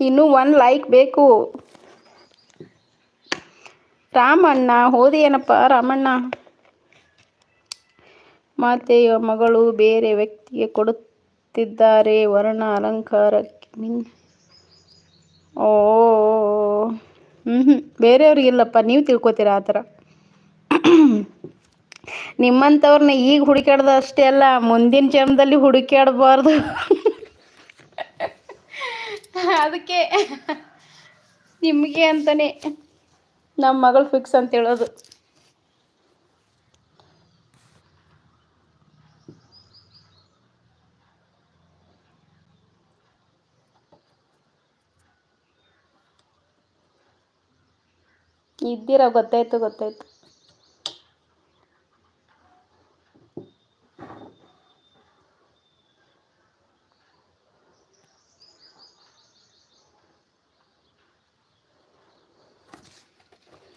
ಇನ್ನೂ one like ಬೇಕು. ರಾಮಣ್ಣ ಹೋದೆಯೇನಪ್ಪ ರಾಮಣ್ಣ? ಮಾತೆಯ ಮಗಳು ಬೇರೆ ವ್ಯಕ್ತಿಗೆ ಕೊಡುತ್ತಿದ್ದಾರೆ. ವರ್ಣ ಅಲಂಕಾರಕ್ಕೆ ಮಿನ್, ಓ ಹ್ಞೂ ಬೇರೆಯವ್ರಿಗಿಲ್ಲಪ್ಪ ನೀವು ತಿಳ್ಕೊತೀರ ಆ ಥರ? ನಿಮ್ಮಂಥವ್ರನ್ನ ಈಗ ಹುಡುಕಾಡ್ದು ಅಷ್ಟೇ ಅಲ್ಲ, ಮುಂದಿನ ಜನ್ಮದಲ್ಲಿ ಹುಡುಕ್ಯಾಡಬಾರ್ದು. ಅದಕ್ಕೆ ನಿಮಗೆ ಅಂತಾನೆ ನಮ್ಮ ಮಗಳು ಫಿಕ್ಸ್ ಅಂತ ಹೇಳೋದು. ಇದ್ದೀರಾ ಗೊತ್ತಾಯ್ತು ಗೊತ್ತಾಯ್ತು.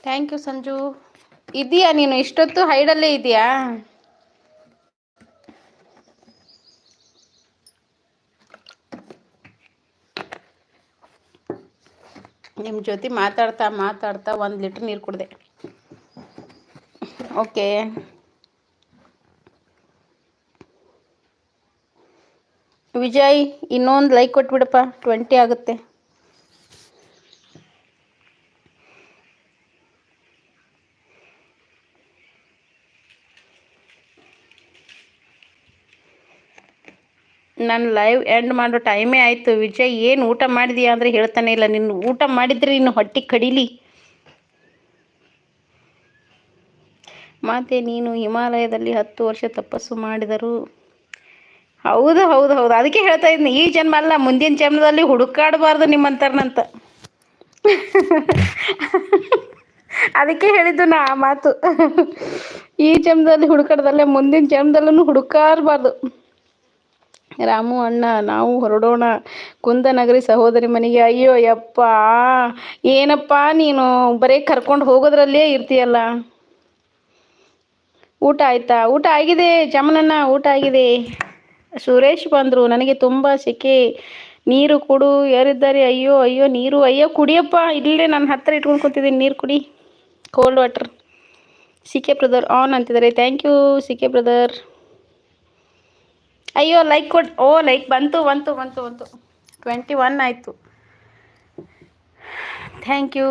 ಥ್ಯಾಂಕ್ ಯು ಸಂಜು ಇದೆಯಾ ನೀನು? ಇಷ್ಟೊತ್ತು ಹೈಡಲ್ಲೇ ಇದೆಯಾ? ನಿಮ್ಮ ಜೊತೆ ಮಾತಾಡ್ತಾ ಮಾತಾಡ್ತಾ ಒಂದು ಲೀಟ್ರ್ ನೀರು ಕುಡಿದೆ. ಓಕೆ ವಿಜಯ್, ಇನ್ನೊಂದು ಲೈಕ್ ಕೊಟ್ಬಿಡಪ್ಪ. ಟ್ವೆಂಟಿ ಆಗುತ್ತೆ. ನಾನು ಲೈವ್ ಎಂಡ್ ಮಾಡೋ ಟೈಮೇ ಆಯಿತು. ವಿಜಯ್, ಏನು ಊಟ ಮಾಡಿದೀಯಾ ಅಂದರೆ ಹೇಳ್ತಾನೆ ಇಲ್ಲ. ನಿನ್ನ ಊಟ ಮಾಡಿದ್ರೆ ಇನ್ನು ಹೊಟ್ಟೆ ಕಡಿಲಿ. ಮಾತೆ, ನೀನು ಹಿಮಾಲಯದಲ್ಲಿ ಹತ್ತು ವರ್ಷ ತಪಸ್ಸು ಮಾಡಿದರು. ಹೌದು ಹೌದು ಹೌದು. ಅದಕ್ಕೆ ಹೇಳ್ತಾ ಇದ್ದೀನಿ ಈ ಜನ್ಮ ಅಲ್ಲ, ಮುಂದಿನ ಜನ್ಮದಲ್ಲಿ ಹುಡುಕಾಡಬಾರ್ದು ನಿಮ್ಮಂತರ್ನಂತ ಅದಕ್ಕೆ ಹೇಳಿದ್ದು ನಾ ಆ ಮಾತು. ಈ ಜನ್ಮದಲ್ಲಿ ಹುಡುಕಾಡ್ದಲ್ಲೇ ಮುಂದಿನ ಜನ್ಮದಲ್ಲೂ ಹುಡುಕಾಡಬಾರ್ದು. ರಾಮು ಅಣ್ಣ, ನಾವು ಹೊರಡೋಣ. ಕುಂದನಗರಿ ಸಹೋದರಿ ಮನೆಗೆ. ಅಯ್ಯೋ ಯಪ್ಪ, ಏನಪ್ಪ ನೀನು? ಬರೀ ಕರ್ಕೊಂಡು ಹೋಗೋದ್ರಲ್ಲೇ ಇರ್ತೀಯಲ್ಲ. ಊಟ ಆಯ್ತಾ? ಊಟ ಆಗಿದೆ, ಚಮನಣ್ಣ, ಊಟ ಆಗಿದೆ. ಸುರೇಶ್ ಬಂದರು, ನನಗೆ ತುಂಬ ಸೆಕೆ. ನೀರು ಕೊಡು ಯಾರಿದ್ದಾರೆ ಅಯ್ಯೋ ಅಯ್ಯೋ, ನೀರು. ಅಯ್ಯೋ, ಕುಡಿಯಪ್ಪ. ಇಲ್ಲೇ ನನ್ನ ಹತ್ತಿರ ಇಟ್ಕೊಂಡು ಕೂತಿದ್ದೀನಿ. ನೀರು ಕುಡಿ. Cold water C K brother on ಅಂತಿದ್ದಾರೆ. Thank you C K brother ಅಯ್ಯೋ ಲೈಕ್ ಕೊಡ್, ಓ ಲೈಕ್ ಬಂತು ಬಂತು ಬಂತು ಬಂತು. ಟ್ವೆಂಟಿ ಒನ್ ಆಯಿತು. ಥ್ಯಾಂಕ್ ಯು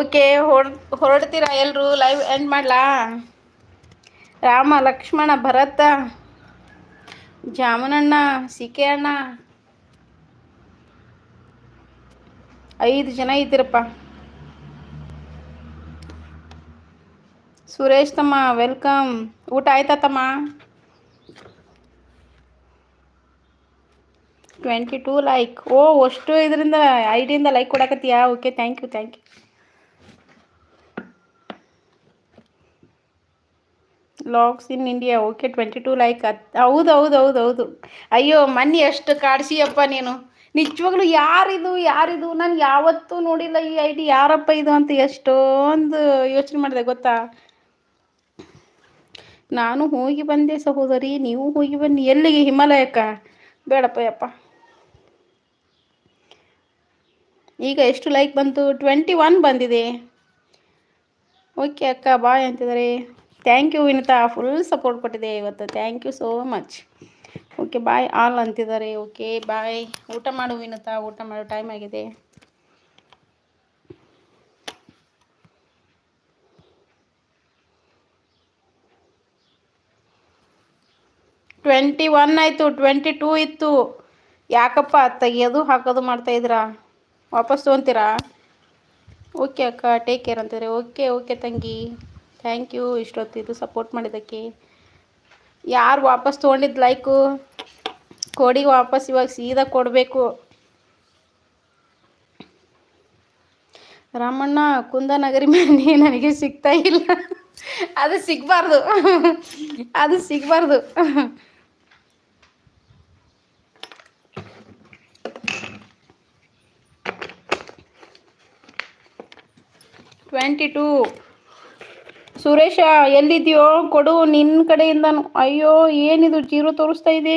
ಓಕೆ ಹೊರ, ಹೊರಡ್ತೀರಾ ಎಲ್ಲರೂ ಲೈವ್ ಎಂಡ್ ಮಾಡಲಾ? ರಾಮ, ಲಕ್ಷ್ಮಣ, ಭರತ, ಜಾಮನಣ್ಣ ಸಿಕೆ ಅಣ್ಣ. ಐದು ಜನ ಇದ್ದೀರಪ್ಪ. ಸುರೇಶ್ ತಮ್ಮ ವೆಲ್ಕಮ್ ಊಟ ಆಯ್ತಾ ತಮ್ಮ? ಟ್ವೆಂಟಿ ಟೂ ಲೈಕ್ ಓ, ಅಷ್ಟು ಇದರಿಂದ ಐಡಿಯಿಂದ ಡಿಯಿಂದ like ಕೊಡಕತ್ತೀಯಾ? Okay thank you thank you logs in India okay twenty two like ಹೌದು ಹೌದು ಹೌದು ಹೌದು. ಅಯ್ಯೋ, ಮನ್ನಿ ಎಷ್ಟು ಕಾಡ್ಸಿಯಪ್ಪ ನೀನು. ನಿಜವಾಗ್ಲೂ ಯಾರಿದು ಯಾರಿದು? ನಾನು ಯಾವತ್ತೂ ನೋಡಿಲ್ಲ ಈ ಐ ಡಿ ಯಾರಪ್ಪ ಇದು ಅಂತ ಎಷ್ಟೊಂದು ಯೋಚನೆ ಮಾಡಿದೆ, ಗೊತ್ತಾ? ನಾನು ಹೋಗಿ ಬಂದೆ ಸಹೋದರಿ, ನೀವು ಹೋಗಿ ಬನ್ನಿ. ಎಲ್ಲಿಗೆ? ಹಿಮಾಲಯಕ್ಕ? ಬೇಡಪ್ಪ ಯಪ್ಪ. ಈಗ ಎಷ್ಟು ಲೈಕ್ ಬಂತು? ಟ್ವೆಂಟಿ ಒನ್ ಬಂದಿದೆ. ಓಕೆ ಅಕ್ಕ ಬಾಯ್ ಅಂತಿದ್ದಾರೆ. Thank you Vinitha full support ಕೊಟ್ಟಿದೆ ಇವತ್ತು. Thank you so much okay bye all ಅಂತಿದ್ದಾರೆ. ಓಕೆ ಬಾಯ್ ಊಟ ಮಾಡು ವಿನಿತಾ, ಊಟ ಮಾಡೋ ಟೈಮ್ ಆಗಿದೆ. ಟ್ವೆಂಟಿ ಒನ್ ಆಯಿತು, ಟ್ವೆಂಟಿ ಟೂ ಇತ್ತು. ಯಾಕಪ್ಪ ತೆಗಿಯೋದು ಹಾಕೋದು ಮಾಡ್ತಾಯಿದ್ದೀರಾ ವಾಪಸ್ ತೊಗೊತೀರಾ ಓಕೆ ಅಕ್ಕ ಟೇಕ್ ಕೇರ್ ಅಂತಿದ್ರೆ. ಓಕೆ ಓಕೆ ತಂಗಿ. ಥ್ಯಾಂಕ್ ಯು ಇಷ್ಟೊತ್ತಿದ್ದು ಸಪೋರ್ಟ್ ಮಾಡಿದ್ದಕ್ಕೆ. ಯಾರು ವಾಪಸ್ ತೊಗೊಂಡಿದ್ದು ಲೈಕು ಕೋಡಿಗೆ ವಾಪಸ್ ಇವಾಗ ಸೀದಾ ಕೊಡಬೇಕು. ರಾಮಣ್ಣ, ಕುಂದನಗರಿ ಮನೆ ನನಗೆ ಸಿಗ್ತಾ ಇಲ್ಲ. ಅದು ಸಿಗಬಾರ್ದು. ಅದು ಸಿಗಬಾರ್ದು. ಟ್ವೆಂಟಿ ಟೂ ಸುರೇಶ ಎಲ್ಲಿದೆಯೋ? ಕೊಡು ನಿನ್ನ ಕಡೆಯಿಂದನು. ಅಯ್ಯೋ ಏನಿದು? ಜೀರೋ ತೋರಿಸ್ತಾ ಇದೆ